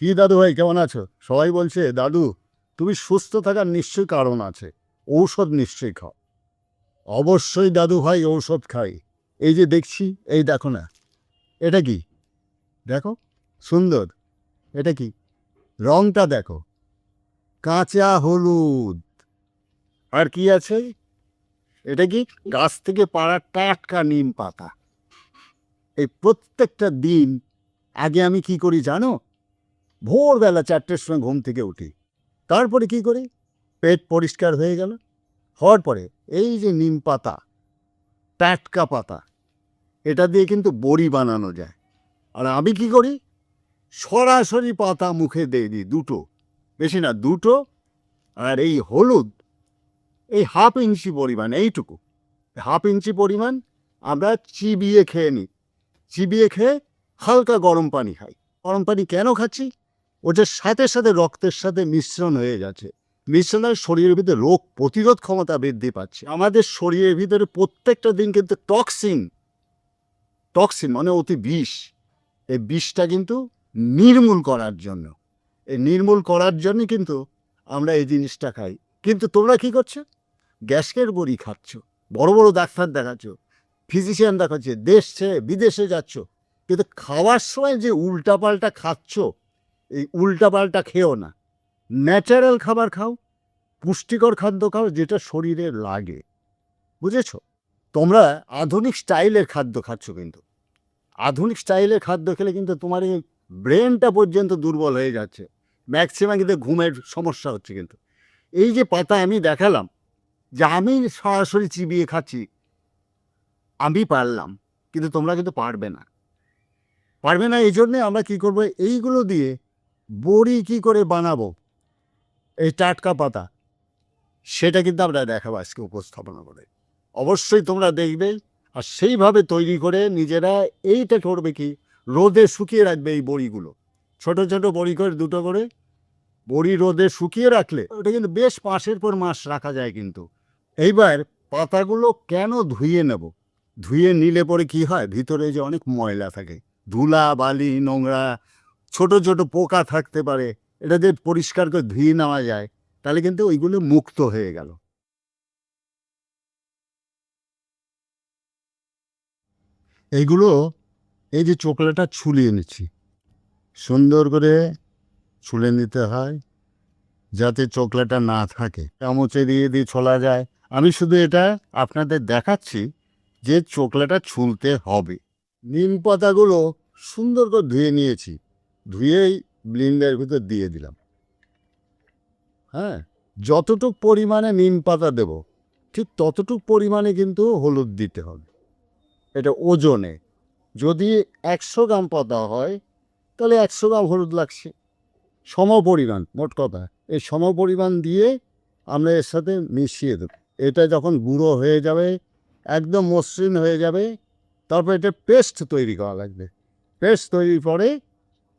কি দাদু ভাই, কেমন আছো? সবাই বলছে, দাদু, তুমি সুস্থ থাকার নিশ্চয়ই কারণ আছে, ঔষধ নিশ্চয়ই খাও। অবশ্যই দাদু ভাই, ঔষধ খাই। এই যে দেখছি, এই দেখো না, এটা কি? দেখো, সুন্দর, এটা কি? রংটা দেখো, কাঁচা হলুদ। আর কি আছে? এটা কি? গাছ থেকে পাড়া টাটকা নিম পাতা। এই প্রত্যেকটা দিন আগে আমি কি করি জানো? ভোরবেলা চারটের সময় ঘুম থেকে উঠি। তারপরে কি করি? পেট পরিষ্কার হয়ে গেল। হওয়ার পরে এই যে নিম পাতা, টাটকা পাতা, এটা দিয়ে কিন্তু বড়ি বানানো যায়। আর আমি কি করি? সরাসরি পাতা মুখে দিয়ে দিই দুটো। বেশি না, দুটো আর এই হলুদ, এই হাফ ইঞ্চি পরিমাণ, এইটুকু। হাফ ইঞ্চি পরিমাণ আমরা চিবিয়ে খেয়ে নিই। চিবিয়ে খেয়ে হালকা গরম পানি খাই। গরম পানি কেন খাচ্ছি? ওটার সাথে সাথে রক্তের সাথে মিশ্রণ হয়ে যাচ্ছে। মিশ্রণের শরীরের ভিতরে রোগ প্রতিরোধ ক্ষমতা বৃদ্ধি পাচ্ছে। আমাদের শরীরের ভিতরে প্রত্যেকটা দিন কিন্তু টক্সিন টক্সিন মানে অতি বিষ। এই বিষটা কিন্তু নির্মূল করার জন্য। এই নির্মূল করার জন্য কিন্তু আমরা এই জিনিসটা খাই। কিন্তু তোমরা কি করছ? গ্যাসের বড়ি খাচ্ছ। বড় বড় ডাক্তার দেখাচ্ছ ফিজিশিয়ান দেখাচ্ছে, দেশ ছেড়ে বিদেশে যাচ্ছ। কিন্তু খাওয়ার সময় যে উল্টাপাল্টা খাচ্ছ এই উল্টাপাল্টা খেও না। ন্যাচারাল খাবার খাও, পুষ্টিকর খাদ্য খাও, যেটা শরীরে লাগে। বুঝেছ? তোমরা আধুনিক স্টাইলের খাদ্য খাচ্ছ কিন্তু। আধুনিক স্টাইলের খাদ্য খেলে কিন্তু তোমার এই ব্রেনটা পর্যন্ত দুর্বল হয়ে যাচ্ছে। ম্যাক্সিমাম কিন্তু ঘুমের সমস্যা হচ্ছে কিন্তু। এই যে পাতা আমি দেখালাম, যে আমি সরাসরি চিবিয়ে খাচ্ছি, আমি পারলাম, কিন্তু তোমরা কিন্তু পারবে না। পারবে না, এই জন্যে আমরা কী করব? এইগুলো দিয়ে বড়ি কি করে বানাবো? এই টাটকা পাতা। সেটা কিন্তু আমরা দেখাবো আজকে উপস্থাপনা করে। অবশ্যই তোমরা দেখবে আর সেইভাবে তৈরি করে নিজেরা এইটা করবে কি? রোদে শুকিয়ে রাখবে এই বড়িগুলো। ছোট ছোট বড়ি করে দুটো করে বড়ি রোদে শুকিয়ে রাখলে ওটা কিন্তু বেশ মাসের পর মাস রাখা যায় কিন্তু। এইবার পাতাগুলো কেন ধুয়ে নেব? ধুয়ে নিলে পরে কি হয়? ভিতরে যে অনেক ময়লা থাকে। ধুলা, বালি, নোংরা ছোট ছোট পোকা থাকতে পারে, এটা দিয়ে পরিষ্কার করে ধুয়ে নেওয়া যায়, তাহলে কিন্তু ওইগুলো মুক্ত হয়ে গেল। এইগুলো, এই যে চোকলাটা ছুলিয়ে নিচ্ছি, সুন্দর করে ছুলে নিতে হয়, যাতে চোকলাটা না থাকে। চামচে দিয়ে দিয়ে ছোলা যায়। আমি শুধু এটা আপনাদের দেখাচ্ছি যে চোকলাটা ছুলতে হবে। নিম পাতাগুলো সুন্দর করে ধুয়ে নিয়েছি। ধুয়েই ব্লিন্ডারের ভিতর দিয়ে দিলাম। হ্যাঁ যতটুক পরিমাণে নিম পাতা দেব, ঠিক ততটুক পরিমাণে কিন্তু হলুদ দিতে হবে। এটা ওজনে। যদি একশো গ্রাম পাতা হয়, তাহলে একশো গ্রাম হলুদ লাগছে। সম পরিমাণ মোট কথা। এই সম পরিমাণ দিয়ে আমরা এর সাথে মিশিয়ে দেব। এটা যখন গুঁড়ো হয়ে যাবে, একদম মসৃণ হয়ে যাবে, তারপর এটা পেস্ট তৈরি করা লাগবে। পেস্ট তৈরির পরে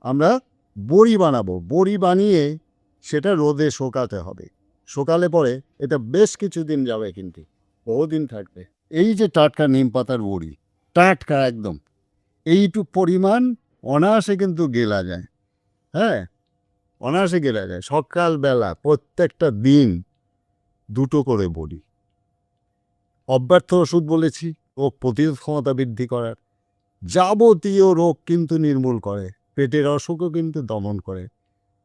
আমরা বড়ি বানাবো। বড়ি বানিয়ে সেটা রোদে শোকাতে হবে। শোকালে পরে এটা বেশ কিছুদিন যাবে কিন্তু, বহুদিন থাকবে। এই যে টাটকা নিম পাতার বড়ি, টাটকা একদম। এইটুক পরিমাণ অনায়াসে কিন্তু গেলা যায়। হ্যাঁ অনায়াসে গেলা যায়। সকালবেলা প্রত্যেকটা দিন দুটো করে বড়ি। অব্যর্থ ওষুধ বলেছি, রোগ প্রতিরোধ ক্ষমতা বৃদ্ধি করার। যাবতীয় রোগ কিন্তু নির্মূল করে। পেটের অসুখও কিন্তু দমন করে।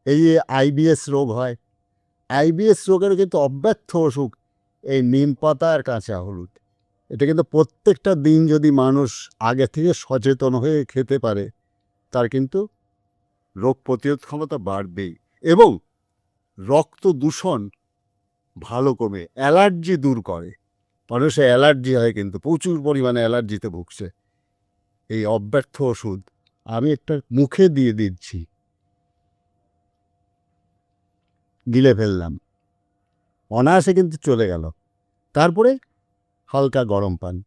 এই যে আইবিএস রোগ হয় আইবিএস রোগের কিন্তু অব্যর্থ অসুখ এই নিম পাতা আর কাঁচা হলুদ। এটা কিন্তু প্রত্যেকটা দিন যদি মানুষ আগে থেকে সচেতন হয়ে খেতে পারে, তার কিন্তু রোগ প্রতিরোধ ক্ষমতা বাড়বেই এবং রক্ত দূষণ ভালো কমে, অ্যালার্জি দূর করে। মানুষের অ্যালার্জি হয় কিন্তু প্রচুর পরিমাণে অ্যালার্জিতে ভুগছে। এই অব্যর্থ ওষুধ আমি একটা মুখে দিয়ে দিচ্ছি। গিলে ফেললাম। অনায়াসে কিন্তু চলে গেল। তারপরে হালকা গরম পানি।